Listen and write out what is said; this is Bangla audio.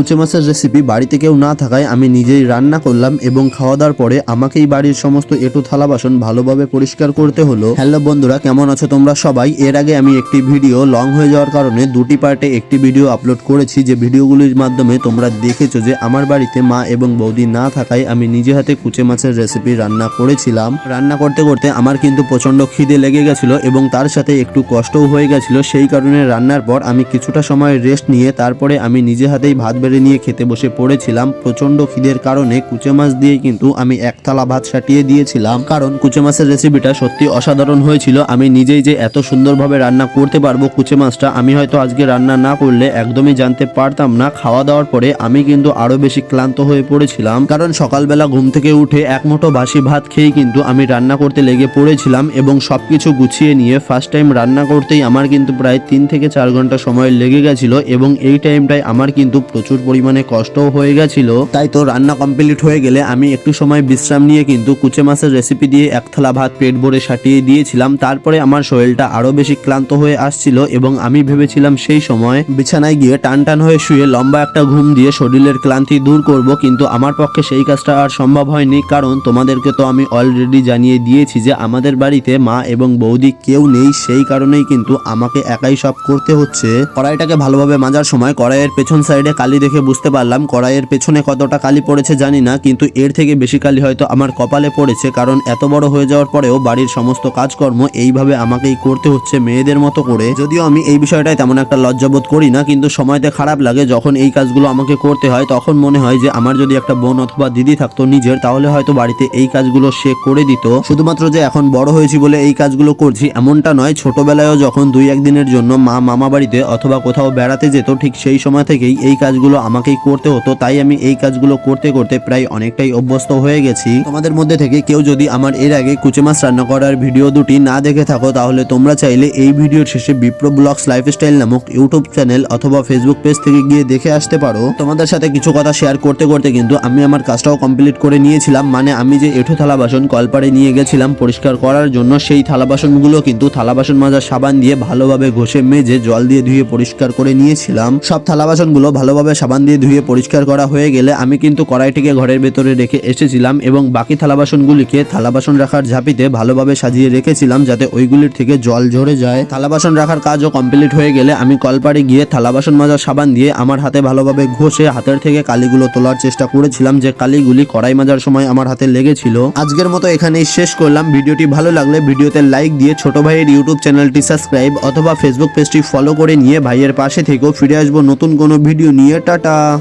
কুচে মাছের রেসিপি বাড়িতে কেউ না থাকায় আমি নিজেই রান্না করলাম এবং খাওয়া দাওয়ার পরে আমাকেই বাড়ির সমস্ত এটু থালা বাসন ভালোভাবে পরিষ্কার করতে হলো। হ্যালো বন্ধুরা, কেমন আছো তোমরা সবাই? এর আগে আমি একটি ভিডিও লং হয়ে যাওয়ার কারণে দুটি পার্টে একটি ভিডিও আপলোড করেছি, যে ভিডিওগুলির মাধ্যমে তোমরা দেখেছ যে আমার বাড়িতে মা এবং বৌদি না থাকায় আমি নিজে হাতে কুচে মাছের রেসিপি রান্না করেছিলাম। রান্না করতে করতে আমার কিন্তু প্রচণ্ড খিদে লেগে গেছিল এবং তার সাথে একটু কষ্টও হয়ে গেছিল। সেই কারণে রান্নার পর আমি কিছুটা সময় রেস্ট নিয়ে তারপরে আমি নিজে হাতেই ভাত বেড়ে নিয়ে খেতে বসে পড়েছিলাম প্রচণ্ড খিদের কারণে কুচে মাছ দিয়ে কিন্তু আমি এক থালা ভাত সাটিয়ে দিয়েছিলাম। কারণ কুচে মাছের রেসিপিটা সত্যি অসাধারণ হয়েছিল। আমি নিজেই যে এত সুন্দরভাবে রান্না করতে পারব কুচে মাছটা, আমি হয়তো আজকে রান্না না করলে একদমই জানতে পারতাম না। খাওয়া দাওয়ার পরে আমি কিন্তু আরও বেশি ক্লান্ত হয়ে পড়েছিলাম। কারণ সকালবেলা ঘুম থেকে উঠে এক মুঠো বাসি ভাত খেয়ে কিন্তু আমি রান্না করতে লেগে পড়েছিলাম এবং সবকিছু গুছিয়ে নিয়ে ফার্স্ট টাইম রান্না করতেই আমার কিন্তু প্রায় তিন থেকে চার ঘণ্টা সময় লেগে গেছিল এবং এই টাইমটায় আমার কিন্তু প্রচুর পরিমাণে কষ্টও হয়ে গেছিল। তাই তো রান্না কমপ্লিট হয়ে গেলে আমি একটু সময় বিশ্রাম নিয়ে কিন্তু কুচে মাছের রেসিপি দিয়ে এক থালা ভাত পেট ভরে সাটিয়ে দিয়েছিলাম। তারপরে আমার শরীরটা আরও বেশি ক্লান্ত হয়ে আসছিল এবং আমি ভেবেছিলাম সেই সময় বিছানায় গিয়ে টান টান হয়ে শুয়ে লম্বা একটা ঘুম দিয়ে শরীরের ক্লান্তি দূর করব, কিন্তু আমার পক্ষে সেই কাজটা আর সম্ভব হয়নি। কারণ তোমাদেরকে তো আমি অলরেডি জানিয়ে দিয়েছি যে আমাদের বাড়িতে মা এবং বৌদি কেউ নেই, সেই কারণেই কিন্তু আমাকে একাই সব করতে হচ্ছে। কড়াইটাকে ভালোভাবে মাজার সময়, কড়াইয়ের পেছন সাইডে কালি দেখে বুঝতে পারলাম, কড়াইয়ের পেছনে কতটা কালি পড়েছে জানি না, কিন্তু এর থেকে বেশি কালি হয়তো আমার কপালে পড়েছে, কারণ এত বড় হয়ে যাওয়ার পরেও বাড়ির সমস্ত কাজকর্ম এইভাবে আমাকেই করতে হচ্ছে মেয়েদের মতো করে। যদিও আমি এই বিষয়টায় তেমন একটা লজ্জাবোধ করি না, কিন্তু সময়তে খারাপ লাগে যখন এই কাজগুলো আমাকে করতে হয়, তখন মনে হয় যে আমার যদি একটা বোন অথবা দিদি থাকতো নিজের, তাহলে হয়তো বাড়িতে এই কাজগুলো সে করে দিত। শুধুমাত্র যে এখন বড় হয়েছি বলে এই কাজগুলো করছি, এমনটা নয়, ছোটবেলায়ও যখন দুই একদিনের জন্য মা মামা বাড়িতে অথবা কোথাও বেড়াতে যেত, ঠিক সেই সময় থেকেই এই কাজগুলো আমাকেই করতে হতো, তাই আমি এই কাজগুলো করতে করতে প্রায় অনেকটাই অভ্যস্ত হয়ে গেছি। তোমাদের মধ্যে থেকে কেউ যদি আমার এর আগে কুচে মাছ রান্না করার ভিডিও দুটি না দেখে থাকো, তাহলে তোমরা চাইলে এই ভিডিওর শেষে বিপ্র ব্লগস লাইফস্টাইল নামক ইউটিউব চ্যানেল অথবা ফেসবুক পেজ থেকে গিয়ে দেখে আসতে পারো। তোমাদের সাথে কিছু কথা শেয়ার করতে করতে কিন্তু আমি আমার কাজটাও কমপ্লিট করে নিয়েছিলাম মানে আমি যে এঁঠো থালা বাসন কলপাড়ে নিয়ে গেছিলাম পরিষ্কার করার জন্য, সেই থালা বাসনগুলো কিন্তু থালা বাসন মাজার সাবান দিয়ে ভালোভাবে ঘষে মেজে জল দিয়ে ধুয়ে পরিষ্কার করে নিয়েছিলাম। সব থালা বাসনগুলো ভালোভাবে সাবান দিয়ে ধুয়ে পরিষ্কার করা হয়ে গেলে আমি কিন্তু কড়াইটিকে ঘরের ভেতরে রেখে এসেছিলাম এবং বাকি থালা বাসনগুলিকে থালা বাসন রাখার ঝাঁপিতে ভালোভাবে সাজিয়ে রেখেছিলাম যাতে ওইগুলির থেকে জল ঝরে যায়। থালা বাসন রাখার কাজও কমপ্লিট হয়ে গেলে আমি কলপাড়ে গিয়ে থালা বাসন মাজার সাবান দিয়ে আমার হাতে ভালোভাবে ঘষে হাতের থেকে কালিগুলো তোলার চেষ্টা করেছিলাম যে কালিগুলি কড়াই মাজার সময় আমার হাতে লেগেছিল। আজকের মতো এখানেই শেষ করলাম। ভিডিওটি ভালো লাগলে ভিডিওতে লাইক দিয়ে ছোট ভাইয়ের ইউটিউব চ্যানেলটি সাবস্ক্রাইব অথবা ফেসবুক পেজটি ফলো করে নিয়ে ভাইয়ের পাশে থেকেও ফিরে আসব নতুন কোনো ভিডিও নিয়ে। ta-ta.